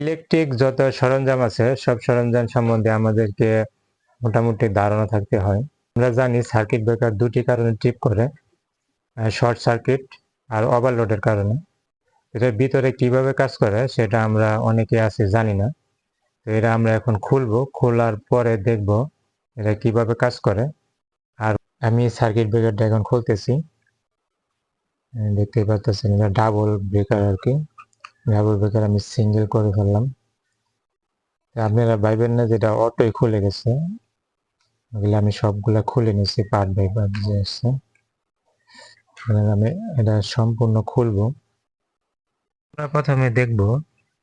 Electric যত সরঞ্জাম আছে, সব সরঞ্জাম সম্বন্ধে আমাদেরকে মোটামুটি ধারণা থাকতে হয়। আমরা জানি সার্কিট ব্রেকার দুটি কারণে ট্রিপ করে শর্ট সার্কিট আর ওভারলোডের কারণে। এটার ভিতরে কীভাবে কাজ করে সেটা আমরা অনেকে আছে জানি না। তো এটা আমরা এখন খুলবো, খোলার পরে দেখব এটা কীভাবে কাজ করে। আর আমি সার্কিট ব্রেকারটা এখন খুলতেছি। দেখতে পাচ্ছেন এটা ডাবল ব্রেকার আর কি। ডাবল ব্রেকার আমি সিঙ্গেল করে ফেললাম। আপনারা ভাইবেন না যেটা অটোই খুলে গেছে। ওগুলো আমি সবগুলা খুলে নিয়েছি পার্ট বাই পার্ট যে এবার আমি এটা সম্পূর্ণ খুলবো। প্রথমে দেখব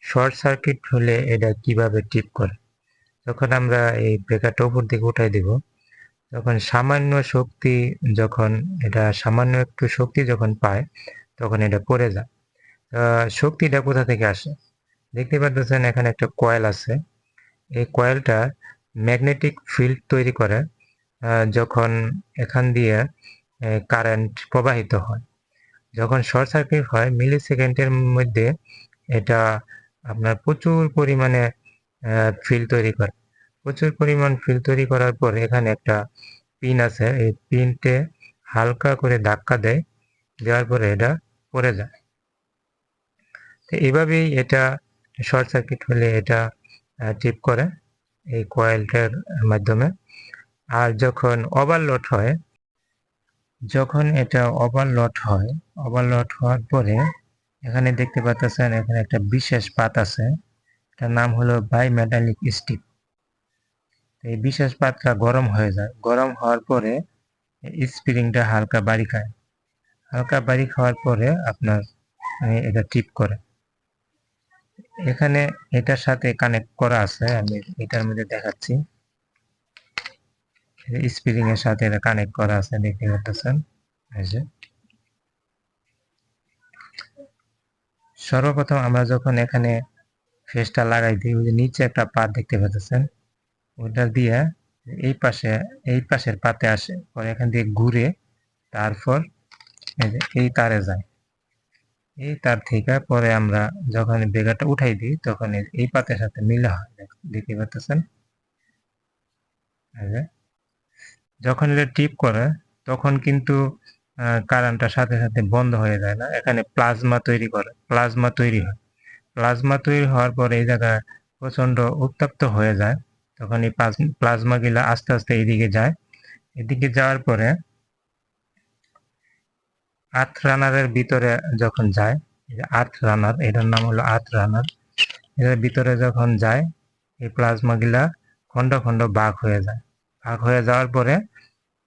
শর্ট সার্কিট হলে এটা কীভাবে টিপ করে। যখন আমরা এই ব্রেকারটা উপর দিকে উঠাই দিব, তখন সামান্য শক্তি যখন, এটা সামান্য একটু শক্তি যখন পায়, তখন এটা পড়ে যায়। শক্তিটা কোথা থেকে আসে? দেখতে পাচ্ছেন এখানে একটা কয়েল আছে। এই কয়েলটা ম্যাগনেটিক ফিল্ড তৈরি করে যখন এখান দিয়ে কারেন্ট প্রবাহিত হয়। যখন শর্ট সার্কিট হয় মিলি সেকেন্ডের মধ্যে এটা আপনার প্রচুর পরিমাণে ফিল্ড তৈরি করে। প্রচুর পরিমাণ ফিল্ড তৈরি করার পর এখানে একটা পিন আছে। এই পিনটে হালকা করে ধাক্কা দেয়, দেওয়ার পরে এটা পড়ে যায়। এইভাবেই এটা শর্ট সার্কিট হলে এটা টিপ করে এই কয়েলটার মাধ্যমে। আর যখন ওভারলোড হয়, যখন এটা ওভারলোড হয় ওভারলোড হওয়ার পরে এখানে দেখতে পাচ্ছেন এখানে একটা বিশেষ পাত আছে, এটার নাম হলো বাই মেটালিক স্টিক এই বিশেষ পাতটা গরম হয়ে যায়। গরম হওয়ার পরে স্প্রিংটা হালকা বাড়ি খায় হালকা বাড়ি খাওয়ার পরে আপনার এটা টিপ করে। এখানে এটার সাথে কানেক্ট করা আছে, আমি এটার মধ্যে দেখাচ্ছি। স্প্রিং এর সাথে এটা কানেক্ট করা আছে, দেখতে পাচ্ছেন? এই যে। সর্বপ্রথম আমরা যখন এখানে ফেসটা লাগাই দিই, ওই যে নিচে একটা পাত দেখতে পাচ্ছেন? ওটা দিয়ে এই পাশে, এই পাশের পাতে আসে, পরে এখান দিয়ে ঘুরে তারপর এই তারে যায়। এই তার থেকে পরে আমরা যখন বেগাটা উঠাই দিই, তখন এই- পাতের সাথে মিলা হয়। দেখ- দেখতে পাচ্ছেন? যখন এটা টিপ করে, তখন কিন্তু কারেন্টটা সাথে সাথে বন্ধ হয়ে যায় না। এখানে প্লাজমা তৈরি করে, প্লাজমা তৈরি হয়। প্লাজমা তৈরি হওয়ার পরে এই জায়গা প্রচণ্ড উত্তপ্ত হয়ে যায়। তখন এই প্লাজমা গুলা আস্তে আস্তে এইদিকে যায়। এদিকে যাওয়ার পরে আর্থ রানারের ভিতরে যখন যায় আর্থ রানার, এটার নাম হলো আর্থ রানার, এটার ভিতরে যখন যায়, এই প্লাজমা গুলা খন্ড খন্ড ভাগ হয়ে যায়। ভাগ হয়ে যাওয়ার পরে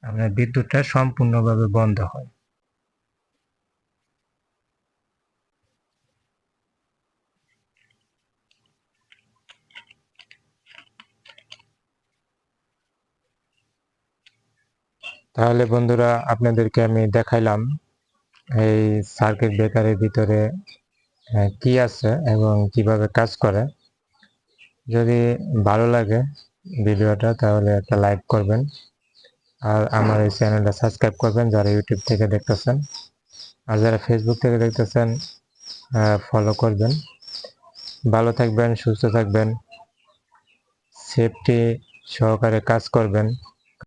আপনার বিদ্যুৎটা সম্পূর্ণভাবে বন্ধ হয়। তাহলে বন্ধুরা, আপনাদেরকে আমি দেখাইলাম এই সার্কিট ব্রেকারের ভিতরে কি আছে এবং কীভাবে কাজ করে? যদি ভালো লাগে ভিডিওটা, তাহলে একটা লাইক করবেন। আর আমার এই চ্যানেলটা সাবস্ক্রাইব করবেন, যারা ইউটিউব থেকে দেখতেছেন। আর যারা ফেসবুক থেকে দেখতেছেন ফলো করবেন। ভালো থাকবেন, সুস্থ থাকবেন। সেফটি সহকারে কাজ করবেন।